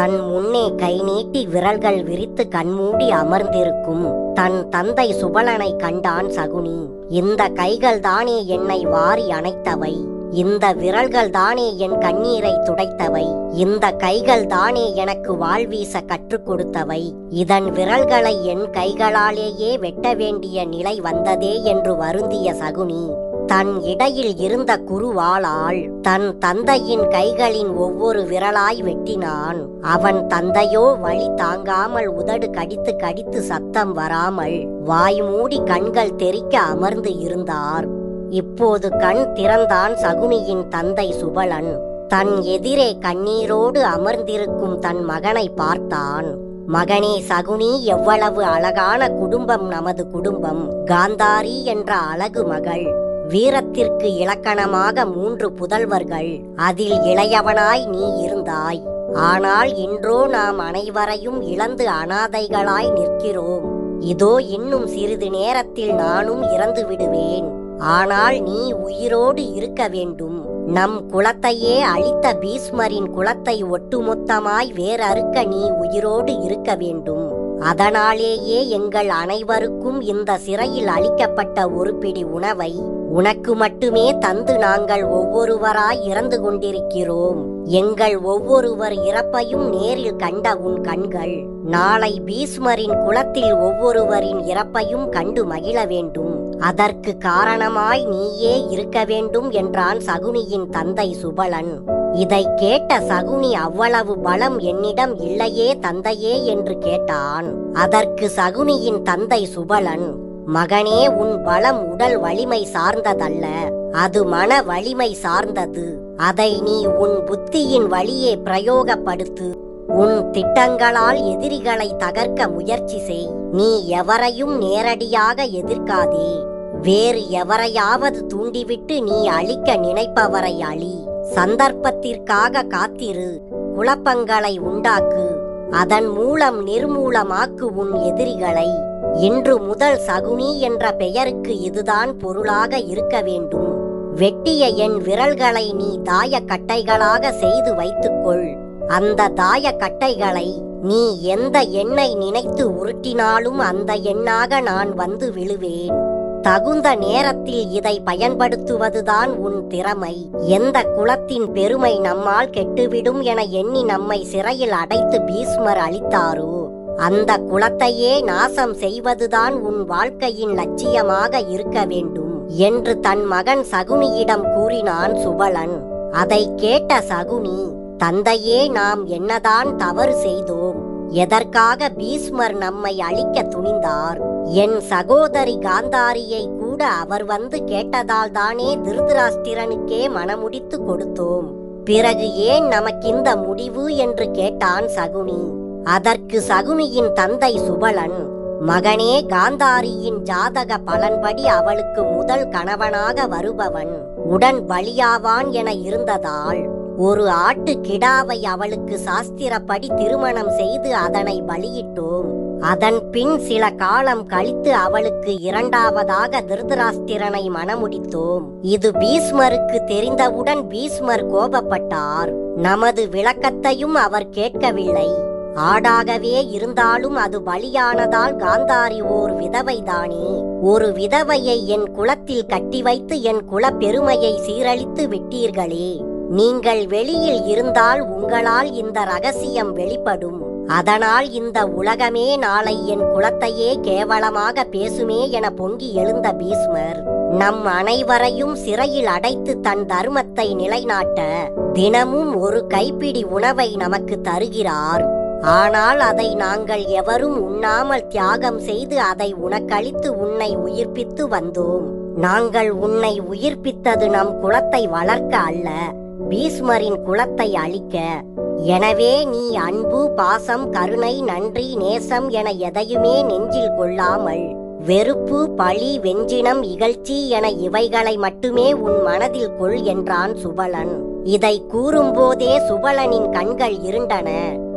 தன் முன்னே கை நீட்டி விரல்கள் விரித்து கண்மூடி அமர்ந்திருக்கும். தன் தந்தை சுபலனை கண்டான் சகுனி. இந்த கைகள் தானே என்னை வாரி அணைத்தவை. இந்த விரல்கள் தானே என் கண்ணீரை துடைத்தவை. இந்த கைகள் தானே எனக்கு வாழ்வீச கற்றுக் கொடுத்தவை. இதன் விரல்களை என் கைகளாலேயே வெட்ட வேண்டிய நிலை வந்ததே என்று வருந்திய சகுனி. தன் இடையில் இருந்த குருவாளால் தன் தந்தையின் கைகளின் ஒவ்வொரு விரலாய் வெட்டினான். அவன் தந்தையோ வழி தாங்காமல் உதடு கடித்து கடித்து சத்தம் வராமல் வாய் மூடி கண்கள் தெறிக்க அமர்ந்து இருந்தார். இப்போது கண் திறந்தான் சகுனியின் தந்தை சுபலன். தன் எதிரே கண்ணீரோடு அமர்ந்திருக்கும் தன் மகனை பார்த்தான். மகனே சகுனி எவ்வளவு அழகான குடும்பம் நமது குடும்பம். காந்தாரி என்ற அழகு மகள். வீரத்திற்கு இலக்கணமாக மூன்று புதல்வர்கள். அதில் இளையவனாய் நீ இருந்தாய். ஆனால் இன்றோ நாம் அனைவரையும் இழந்து அனாதைகளாய் நிற்கிறோம். இதோ இன்னும் சிறிது நேரத்தில் நானும் இறந்து விடுவேன். ஆனால் நீ உயிரோடு இருக்க வேண்டும். நம் குலத்தையே அழித்த பீஷ்மரின் குலத்தை ஒட்டுமொத்தமாய் வேறறுக்க நீ உயிரோடு இருக்க வேண்டும். அதனாலேயே எங்கள் அனைவருக்கும் இந்த சிறையில் அளிக்கப்பட்ட ஒரு பிடி உணவை உனக்கு மட்டுமே தந்து நாங்கள் ஒவ்வொருவராய் இறந்து கொண்டிருக்கிறோம். எங்கள் ஒவ்வொருவர் இறப்பையும் நேரில் கண்ட உன் கண்கள் நாளை பீஸ்மரின் குலத்தில் ஒவ்வொருவரின் இறப்பையும் கண்டு மகிழ வேண்டும். அதற்கு காரணமாய் நீயே இருக்க வேண்டும் என்றான் சகுனியின் தந்தை சுபலன். இதை கேட்ட சகுனி அவ்வளவு பலம் என்னிடம் இல்லையே தந்தையே என்று கேட்டான். அதற்கு சகுனியின் தந்தை சுபலன் மகனே உன் பலம் உடல் வலிமை சார்ந்ததல்ல அது மன வலிமை சார்ந்தது. அதை நீ உன் புத்தியின் வழியே பிரயோகப்படுத்து உன் திட்டங்களால் எதிரிகளை தகர்க்க முயற்சி செய். நீ எவரையும் நேரடியாக எதிர்க்காதே. வேறு எவரையாவது தூண்டிவிட்டு நீ அழிக்க நினைப்பவரை அழி. சந்தர்ப்பத்திற்காக காத்திரு. குழப்பங்களை உண்டாக்கு. அதன் மூலம் நிர்மூலமாக்கு உன் எதிரிகளை. இன்று முதல் சகுனி என்ற பெயருக்கு இதுதான் பொருளாக இருக்க வேண்டும். வெட்டிய என் விரல்களை நீ தாய கட்டைகளாக செய்து வைத்துக்கொள். அந்த தாய கட்டைகளை நீ எந்த எண்ணை நினைத்து உருட்டினாலும் அந்த எண்ணாக நான் வந்து விழுவேன். தகுந்த நேரத்தில் இதை பயன்படுத்துவதுதான் உன் திறமை. எந்த குலத்தின் பெருமை நம்மால் கெட்டுவிடும் என எண்ணி நம்மை சிறையில் அடைத்து பீஷ்மர் அளித்தாரோ அந்த குலத்தையே நாசம் செய்வதுதான் உன் வாழ்க்கையின் லட்சியமாக இருக்க வேண்டும் என்று தன் மகன் சகுனியிடம் கூறினான் சுபலன். அதை கேட்ட சகுனி தந்தையே நாம் என்னதான் தவறு செய்தோம் எதற்காக பீஷ்மர் நம்மை அழிக்க துணிந்தார்? என் சகோதரி காந்தாரியை கூட அவர் வந்து கேட்டதால் தானே திருதராஷ்டிரனுக்கே மனமுடித்து கொடுத்தோம். பிறகு ஏன் நமக்கு இந்த முடிவு என்று கேட்டான் சகுனி. அதற்கு சகுனியின் தந்தை சுபலன் மகனே காந்தாரியின் ஜாதக பலன்படி அவளுக்கு முதல் கணவனாக வருபவன் உடன் பலியாவான் என இருந்ததால் ஒரு ஆட்டு கிடாவை அவளுக்கு சாஸ்திரப்படி திருமணம் செய்து அதனை பலியிட்டோம். அதன் பின் சில காலம் கழித்து அவளுக்கு இரண்டாவதாக திருதராஷ்டிரனை மணமுடித்தோம். இது பீஸ்மருக்கு தெரிந்தவுடன் பீஸ்மர் கோபப்பட்டார். நமது விளக்கத்தையும் அவர் கேட்கவில்லை. ஆடாகவே இருந்தாலும் அது பலியானதால் காந்தாரி ஓர் விதவைதானே. ஒரு விதவையை என் குலத்தில் கட்டி வைத்து என் குல பெருமையை சீரழித்து விட்டீர்களே. நீங்கள் வெளியில் இருந்தால் உங்களால் இந்த ரகசியம் வெளிப்படும். அதனால் இந்த உலகமே நாளை என் குலத்தையே கேவலமாக பேசுமே என பொங்கி எழுந்த பீஷ்மர் நம் அனைவரையும் சிறையில் அடைத்து தன் தர்மத்தை நிலைநாட்ட தினமும் ஒரு கைப்பிடி உணவை நமக்கு தருகிறார். ஆனால் அதை நாங்கள் எவரும் உண்ணாமல் தியாகம் செய்து அதை உனக்களித்து உன்னை உயிர்ப்பித்து வந்தோம். நாங்கள் உன்னை உயிர்ப்பித்தது நம் குலத்தை வளர்க்க அல்ல பீஸ்மரின் குலத்தை அழிக்க எனவே நீ அன்பு பாசம் கருணை நன்றி நேசம் என எதையுமே நெஞ்சில் கொள்ளாமல் வெறுப்பு பழி வெஞ்சினம் இகழ்ச்சி என இவைகளை மட்டுமே உன் மனதில் கொள் என்றான் சுபலன். இதை கூறும்போதே சுபலனின் கண்கள் இருண்டன.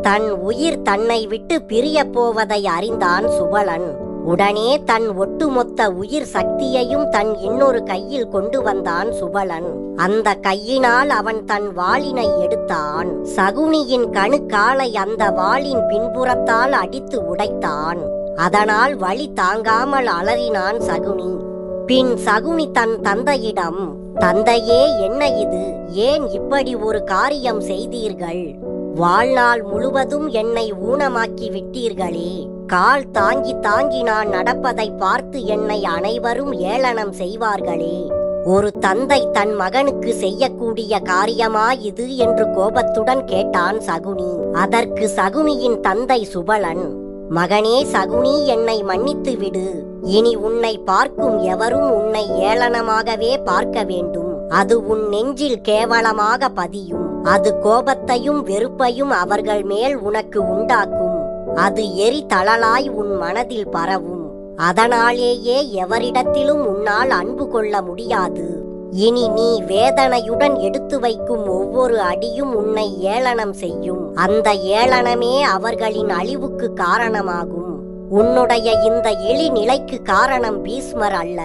தன் உயிர் தன்னை விட்டு பிரிய போவதை அறிந்தான் சுபலன். உடனே தன் ஒட்டுமொத்த உயிர் சக்தியையும் தன் இன்னொரு கையில் கொண்டு வந்தான் சுபலன். அந்த கையினால் அவன் தன் வாளினை எடுத்தான். சகுனியின் கணுக்காலை அந்த வாளின் பின்புறத்தால் அடித்து உடைத்தான். அதனால் வழி தாங்காமல் அலறினான் சகுனி. பின் சகுனி தன் தந்தையிடம் தந்தையே என்ன இது? ஏன் இப்படி ஒரு காரியம் செய்தீர்கள்? வாழ்நாள் முழுவதும் என்னை ஊனமாக்கி விட்டீர்களே. கால் தாங்கி தாங்கி நான் நடப்பதை பார்த்து என்னை அனைவரும் ஏளனம் செய்வார்களே. ஒரு தந்தை தன் மகனுக்கு செய்யக்கூடிய காரியமா இது? என்று கோபத்துடன் கேட்டான் சகுனி. அதற்கு சகுனியின் தந்தை சுபலன் மகனே சகுனி என்னை மன்னித்து விடு. இனி உன்னை பார்க்கும் எவரும் உன்னை ஏளனமாகவே பார்க்க வேண்டும். அது உன் நெஞ்சில் கேவலமாக பதியும். அது கோபத்தையும் வெறுப்பையும் அவர்கள் மேல் உனக்கு உண்டாக்கும். அது எரி தளலாய் உன் மனதில் பரவும். அதனாலேயே எவரிடத்திலும் உன்னால் அன்பு கொள்ள முடியாது. இனி நீ வேதனையுடன் எடுத்து வைக்கும் ஒவ்வொரு அடியும் உன்னை ஏளனம் செய்யும். அந்த ஏளனமே அவர்களின் அழிவுக்கு காரணமாகும். உன்னுடைய இந்த இழி நிலைக்கு காரணம் பீஸ்மர் அல்ல.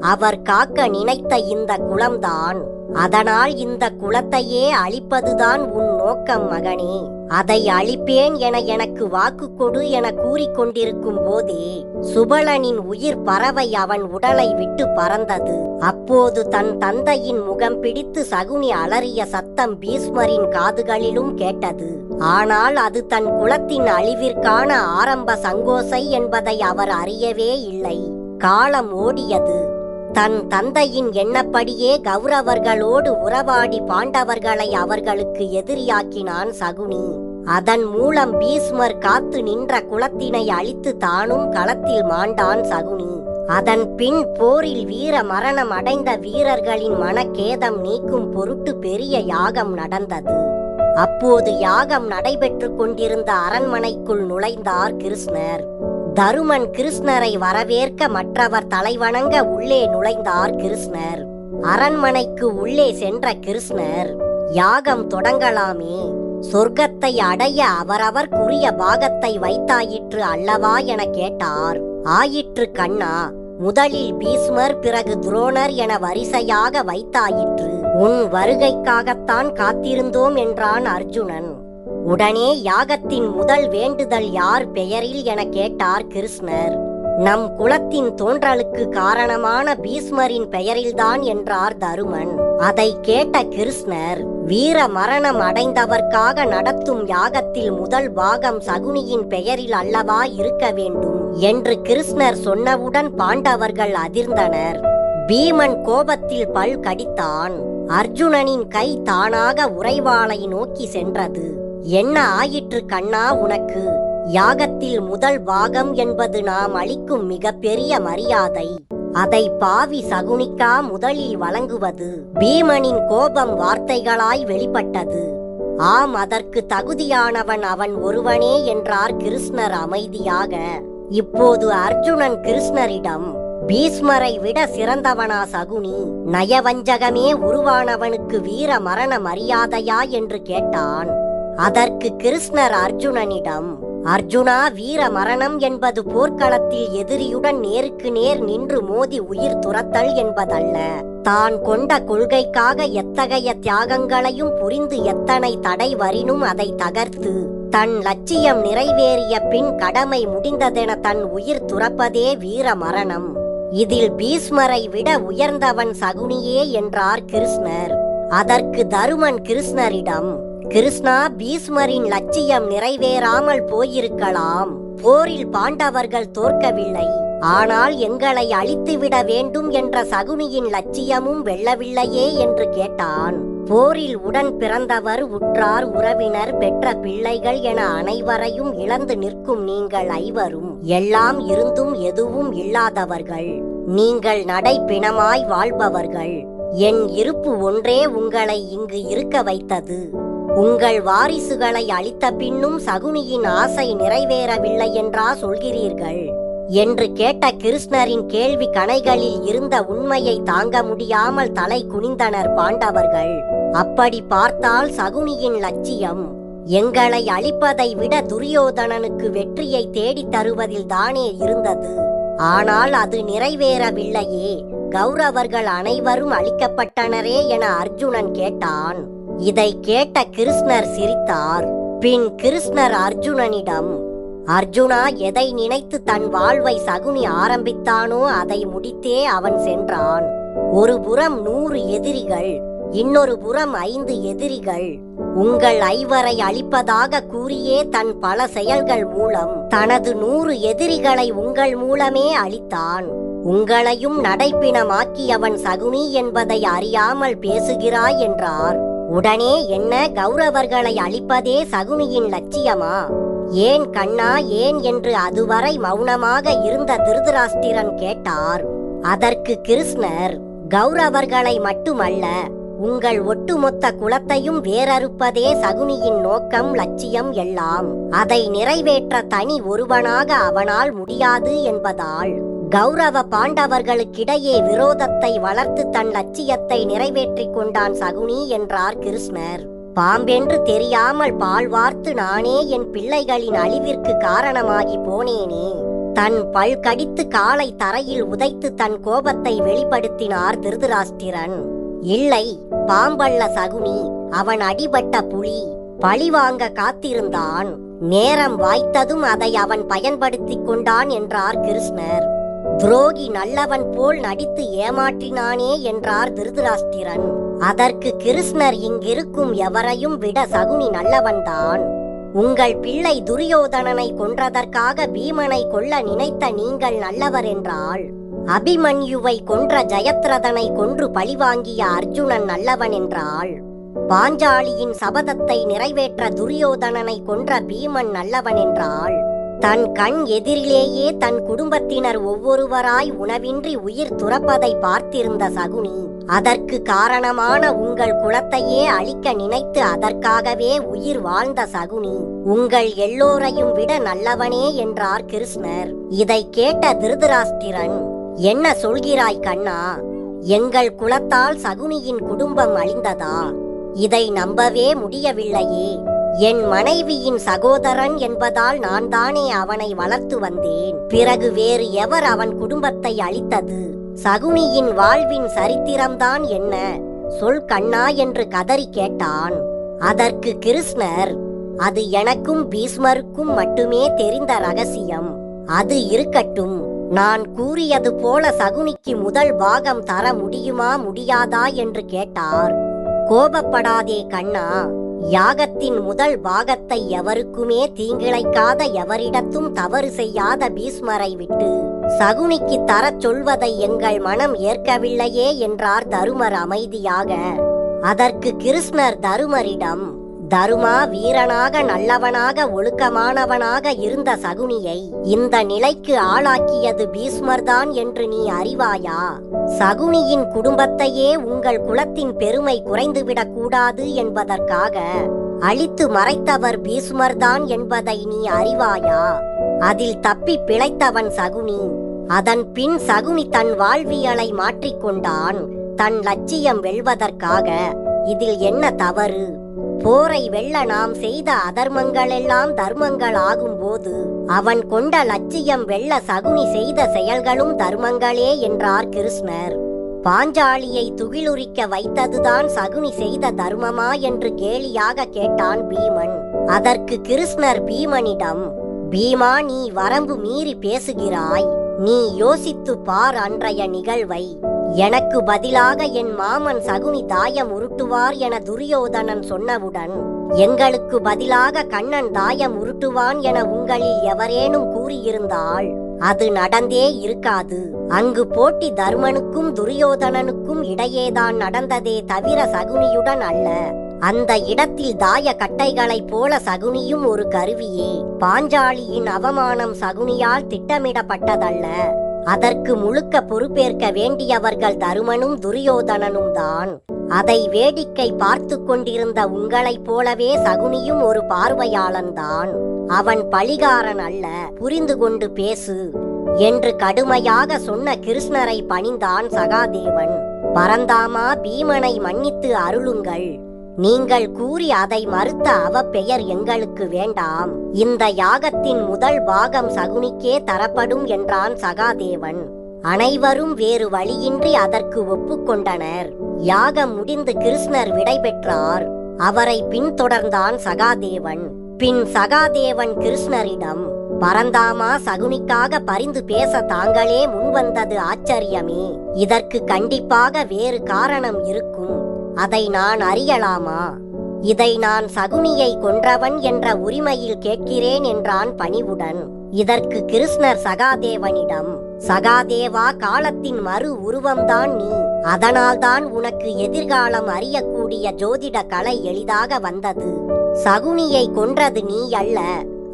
அவர் காக்க நினைத்த இந்த குளம்தான். அதனால் இந்த குலத்தையே அழிப்பதுதான் உன் நோக்கம் மகனே. அதை அழிப்பேன் என எனக்கு வாக்கு கொடு என கூறிக்கொண்டிருக்கும் போதே சுபலனின் உயிர் பறவை அவன் உடலை விட்டு பறந்தது. அப்போது தன் தந்தையின் முகம் பிடித்து சகுனி அலறிய சத்தம் பீஸ்மரின் காதுகளிலும் கேட்டது. ஆனால் அது தன் குலத்தின் அழிவிற்கான ஆரம்ப சங்கோசை என்பதை அவர் அறியவே இல்லை. காலம் ஓடியது. தன் தந்தையின் எண்ணப்படியே கௌரவர்களோடு உறவாடி பாண்டவர்களை அவர்களுக்கு எதிரியாக்கினான் சகுனி. அதன் மூலம் பீஸ்மர் காத்து நின்ற குலத்தினை அழித்து தானும் களத்தில் மாண்டான் சகுனி. அதன் பின் போரில் வீர மரணம் அடைந்த வீரர்களின் மனக்கேதம் நீக்கும் பொருட்டு பெரிய யாகம் நடந்தது. அப்போது யாகம் நடைபெற்றுக் கொண்டிருந்த அரண்மனைக்குள் நுழைந்தார் கிருஷ்ணர். தருமன் கிருஷ்ணரை வரவேற்க மற்றவர் தலைவணங்க உள்ளே நுழைந்தார் கிருஷ்ணர். அரண்மனைக்கு உள்ளே சென்ற கிருஷ்ணர் யாகம் தொடங்கலாமே. சொர்க்கத்தை அடைய அவரவர்க்குரிய பாகத்தை வைத்தாயிற்று அல்லவா? என கேட்டார். ஆயிற்று கண்ணா முதலில் பீஷ்மர் பிறகு துரோணர் என வரிசையாக வைத்தாயிற்று. உன் வருகைக்காகத்தான் காத்திருந்தோம் என்றான் அர்ஜுனன். உடனே யாகத்தின் முதல் வேண்டுதல் யார் பெயரில் என கேட்டார் கிருஷ்ணர். நம் குலத்தின் தோன்றலுக்கு காரணமான பீஸ்மரின் பெயரில்தான் என்றார் தருமன். அதை கேட்ட கிருஷ்ணர் வீர மரணம் அடைந்தவர்க்காக நடத்தும் யாகத்தில் முதல் பாகம் சகுனியின் பெயரில் அல்லவா இருக்க வேண்டும் என்று கிருஷ்ணர் சொன்னவுடன் பாண்டவர்கள் அதிர்ந்தனர். பீமன் கோபத்தில் பல் கடித்தான். அர்ஜுனனின் கை தானாக உறைவாளை நோக்கி சென்றது. என்ன ஆயிற்று கண்ணா உனக்கு? யாகத்தில் முதல் பாகம் என்பது நாம் அளிக்கும் மிகப்பெரிய மரியாதை. அதை பாவி சகுனிக்கா முதலில் வழங்குவது. பீமனின் கோபம் வார்த்தைகளாய் வெளிப்பட்டது. ஆம் அதற்கு தகுதியானவன் அவன் ஒருவனே என்றார் கிருஷ்ணர் அமைதியாக. இப்போது அர்ஜுனன் கிருஷ்ணரிடம் பீஷ்மரை விட சிறந்தவனா சகுனி? நயவஞ்சகமே உருவானவனுக்கு வீர மரண மரியாதையா என்று கேட்டான். அதற்கு கிருஷ்ணர் அர்ஜுனனிடம் அர்ஜுனா வீர மரணம் என்பது போர்க்களத்தில் எதிரியுடன் நேருக்கு நேர் நின்று மோதி உயிர் துரத்தல் என்பதல்ல. தான் கொண்ட கொள்கைக்காக எத்தகைய தியாகங்களையும் புரிந்து எத்தனை தடை வரினும் அதை தகர்த்து தன் லட்சியம் நிறைவேறிய பின் கடமை முடிந்ததென தன் உயிர் துறப்பதே வீர மரணம். இதில் பீஸ்மரை விட உயர்ந்தவன் சகுனியே என்றார் கிருஷ்ணர். அதற்கு தருமன் கிருஷ்ணரிடம் கிருஷ்ணா பீஸ்மரின் லட்சியம் நிறைவேறாமல் போயிருக்கலாம். போரில் பாண்டவர்கள் தோற்கவில்லை. ஆனால் எங்களை அழித்துவிட வேண்டும் என்ற சகுனியின் லட்சியமும் வெல்லவில்லையே என்று கேட்டான். போரில் உடன் பிறந்தவர் உற்றார் உறவினர் பெற்ற பிள்ளைகள் என அனைவரையும் இழந்து நிற்கும் நீங்கள் ஐவரும். எல்லாம் இருந்தும் எதுவும் இல்லாதவர்கள். நீங்கள் நடை பிணமாய் வாழ்பவர்கள். என் இருப்பு ஒன்றே உங்களை இங்கு இருக்க வைத்தது. உங்கள் வாரிசுகளை அளித்த பின்னும் சகுனியின் ஆசை நிறைவேறவில்லை என்றா சொல்கிறீர்கள்? என்று கேட்ட கிருஷ்ணரின் கேள்வி கணைகளில் இருந்த உண்மையை தாங்க முடியாமல் தலை குனிந்தனர் பாண்டவர்கள். அப்படி பார்த்தால் சகுனியின் லட்சியம் எங்களை அழிப்பதை விட துரியோதனனுக்கு வெற்றியை தேடித் தருவதில் தானே இருந்தது. ஆனால் அது நிறைவேறவில்லையே கௌரவர்கள் அனைவரும் அளிக்கப்பட்டனரே என அர்ஜுனன் கேட்டான். இதை கேட்ட கிருஷ்ணர் சிரித்தார். பின் கிருஷ்ணர் அர்ஜுனனிடம் அர்ஜுனா எதை நினைத்து தன் வாழ்வை சகுனி ஆரம்பித்தானோ அதை முடித்தே அவன் சென்றான். ஒரு புறம் நூறு எதிரிகள் இன்னொரு புறம் ஐந்து எதிரிகள். உங்கள் ஐவரை அழிப்பதாக கூறியே தன் பல செயல்கள் மூலம் தனது நூறு எதிரிகளை உங்கள் மூலமே அழித்தான். உங்களையும் நடைப்பிணமாக்கியவன் சகுனி என்பதை அறியாமல் பேசுகிறாய் என்றார். உடனே என்ன கௌரவர்களை அழிப்பதே சகுனியின் லட்சியமா? ஏன் கண்ணா ஏன் என்று அதுவரை மௌனமாக இருந்த திருதராஷ்டிரன் கேட்டார். அதற்கு கிருஷ்ணர் கௌரவர்களை மட்டுமல்ல உங்கள் ஒட்டுமொத்த குலத்தையும் வேறறுப்பதே சகுனியின் நோக்கம் லட்சியம் எல்லாம். அதை நிறைவேற்ற தனி ஒருவனாக அவனால் முடியாது என்பதால் கௌரவ பாண்டவர்களுக்கிடையே விரோதத்தை வளர்த்து தன் லட்சியத்தை நிறைவேற்றிக் கொண்டான் சகுனி என்றார் கிருஷ்ணர். பாம்பென்று தெரியாமல் பால் வார்த்து நானே என் பிள்ளைகளின் அழிவிற்கு காரணமாகி போனேனே. தன் பல் கடித்து காலை தரையில் உதைத்து தன் கோபத்தை வெளிப்படுத்தினார் திருதராஷ்டிரன். இல்லை பாம்பல்ல சகுனி அவன் அடிபட்ட புலி பழிவாங்க காத்திருந்தான். நேரம் வாய்த்ததும் அதை அவன் பயன்படுத்திக் கொண்டான் என்றார் கிருஷ்ணர். துரோகி நல்லவன் போல் நடித்து ஏமாற்றினானே என்றார் திருதராஷ்டிரன். அதற்கு கிருஷ்ணர் இங்கிருக்கும் எவரையும் விட சகுனி நல்லவன்தான். உங்கள் பிள்ளை துரியோதனனை கொன்றதற்காக பீமனை கொல்ல நினைத்த நீங்கள் நல்லவர் என்றால் அபிமன்யுவை கொன்ற ஜெயத்ரதனை கொன்று பழிவாங்கிய அர்ஜுனன் நல்லவன் என்றால் பாஞ்சாலியின் சபதத்தை நிறைவேற்ற துரியோதனனை கொன்ற பீமன் நல்லவன் என்றாள். தன் கண் எதிரிலேயே தன் குடும்பத்தினர் ஒவ்வொருவராய் உணவின்றி உயிர் துறப்பதை பார்த்திருந்த சகுனி அதற்கு காரணமான உங்கள் குலத்தையே அழிக்க நினைத்து அதற்காகவே உயிர் வாழ்ந்த சகுனி உங்கள் எல்லோரையும் விட நல்லவனே என்றார் கிருஷ்ணர். இதை கேட்ட திருதராஷ்டிரன் என்ன சொல்கிறாய் கண்ணா எங்கள் குலத்தால் சகுனியின் குடும்பம் அழிந்ததா? இதை நம்பவே முடியவில்லையே. என் மனைவியின் சகோதரன் என்பதால் நான் தானே அவனை வளர்த்து வந்தேன். பிறகு வேறு எவர் அவன் குடும்பத்தை அழித்தது? சகுனியின் வாழ்வின் சரித்திரம்தான் என்ன? சொல் கண்ணா என்று கதறி கேட்டான். அதற்கு கிருஷ்ணர் அது எனக்கும் பீஸ்மருக்கும் மட்டுமே தெரிந்த ரகசியம். அது இருக்கட்டும். நான் கூறியது போல சகுனிக்கு முதல் பாகம் தர முடியுமா முடியாதா என்று கேட்டார். கோபப்படாதே கண்ணா. யாகத்தின் முதல் பாகத்தை எவருக்குமே தீங்கிழைக்காத எவரிடத்தும் தவறு செய்யாத பீஸ்மரை விட்டு சகுனிக்கு தரச் சொல்வதை எங்கள் மனம் ஏற்கவில்லையே என்றார் தருமர் அமைதியாக. அதற்கு கிருஷ்ணர் தருமரிடம் தருமா வீரனாக நல்லவனாக ஒழுக்கமானவனாக இருந்த சகுனியை இந்த நிலைக்கு ஆளாக்கியது பீஷ்மர்தான் என்று நீ அறிவாயா? சகுனியின் குடும்பத்தையே உங்கள் குலத்தின் பெருமை குறைந்துவிடக் கூடாது என்பதற்காக அழித்து மறைத்தவர் பீஷ்மர்தான் என்பதை நீ அறிவாயா? அதில் தப்பி பிழைத்தவன் சகுனி. அதன் பின் சகுனி தன் வாழ்வியலை மாற்றிக்கொண்டான். தன் லட்சியம் வெல்வதற்காக இதில் என்ன தவறு? போரை வெல்ல நாம் செய்த அதர்மங்களெல்லாம் தர்மங்கள் ஆகும்போது அவன் கொண்ட லட்சியம் வெல்ல சகுனி செய்த செயல்களும் தர்மங்களே என்றார் கிருஷ்ணர். பாஞ்சாலியை துகிலுரிக்க வைத்ததுதான் சகுனி செய்த தர்மமா என்று கேலியாக கேட்டான் பீமன். அதற்கு கிருஷ்ணர் பீமனிடம் பீமா நீ வரம்பு மீறி பேசுகிறாய். நீ யோசித்து பார் அன்றைய நிகழ்வை. எனக்கு பதிலாக என் மாமன் சகுனி தாயம் உருட்டுவார் என துரியோதனன் சொன்னவுடன் எங்களுக்கு பதிலாக கண்ணன் தாயம் உருட்டுவான் என உங்களில் எவரேனும் கூறியிருந்தால் அது நடந்தே இருக்காது. அங்கு போட்டி தர்மனுக்கும் துரியோதனனுக்கும் இடையேதான் நடந்ததே தவிர சகுனியுடன் அல்ல. அந்த இடத்தில் தாய கட்டைகளைப் போல சகுனியும் ஒரு கருவியே. பாஞ்சாலியின் அவமானம் சகுனியால் திட்டமிடப்பட்டதல்ல. அதற்கு முழுக்க பொறுப்பேற்க வேண்டியவர்கள் தருமனும் துரியோதனனும் தான். அதை வேடிக்கை பார்த்து கொண்டிருந்த உங்களைப் போலவே சகுனியும் ஒரு பார்வையாளன்தான் அவன் பழிகாரன் அல்ல புரிந்து கொண்டு பேசு என்று கடுமையாக சொன்ன கிருஷ்ணரை பணிந்தான் சகாதேவன். பரந்தாமா பீமனை மன்னித்து அருளுங்கள். நீங்கள் கூறி அதை மறுத்த அவ பெயர் எங்களுக்கு வேண்டாம். இந்த யாகத்தின் முதல் பாகம் சகுனிக்கே தரப்படும் என்றான் சகாதேவன். அனைவரும் வேறு வழியின்றி அதற்கு ஒப்புக்கொண்டனர். யாகம் முடிந்து கிருஷ்ணர் விடைபெற்றார் அவரை பின்தொடர்ந்தான் சகாதேவன். பின் சகாதேவன் கிருஷ்ணரிடம் பரந்தாமா சகுனிக்காக பரிந்து பேச தாங்களே முன்வந்தது ஆச்சரியமே. இதற்கு கண்டிப்பாக வேறு காரணம் இருக்கும். அதை நான் அறியலாமா? இதை நான் சகுனியை கொன்றவன் என்ற உரிமையில் கேட்கிறேன் என்றான் பணிவுடன். இதற்கு கிருஷ்ணர் சகாதேவனிடம் சகாதேவா காலத்தின் மறு உருவம்தான் நீ. அதனால்தான் உனக்கு எதிர்காலம் அறியக்கூடிய ஜோதிட கலை எளிதாக வந்தது. சகுனியை கொன்றது நீ அல்ல.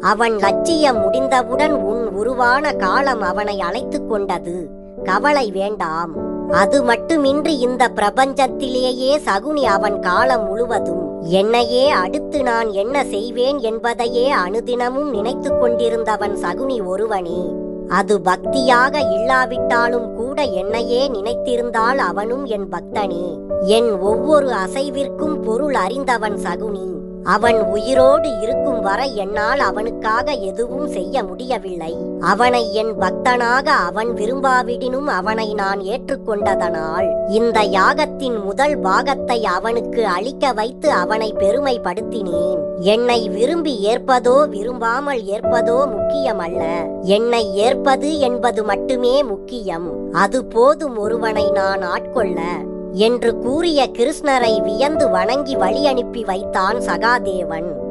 அவன் லட்சியம் முடிந்தவுடன் உன் உருவான காலம் அவனை அழைத்துக் கொண்டது. கவலை வேண்டாம். அது மட்டுமின்றி இந்த பிரபஞ்சத்திலேயே சகுனி அவன் காலம் முழுவதும். என்னையே அடுத்து நான் என்ன செய்வேன் என்பதையே அனுதினமும் நினைத்து கொண்டிருந்தவன் சகுனி ஒருவனே. அது பக்தியாக இல்லாவிட்டாலும் கூட என்னையே நினைத்திருந்தால் அவனும் என் பக்தனே. என் ஒவ்வொரு அசைவிற்கும் பொருள் அறிந்தவன் சகுனி. அவன் உயிரோடு இருக்கும் வரை என்னால் அவனுக்காக எதுவும் செய்ய முடியவில்லை. அவனை என் பக்தனாக அவன் விரும்பாவிடினும் அவனை நான் ஏற்றுக்கொண்டதனால் இந்த யாகத்தின் முதல் பாகத்தை அவனுக்கு அளிக்க வைத்து அவனை பெருமைப்படுத்தினேன். என்னை விரும்பி ஏற்பதோ விரும்பாமல் ஏற்பதோ முக்கியமல்ல. என்னை ஏற்பது என்பது மட்டுமே முக்கியம். அது போதும் ஒருவனை நான் ஆட்கொள்ள. என்று கூறிய கிருஷ்ணரை வியந்து வணங்கி வழி அனுப்பி வைத்தான் சகாதேவன்.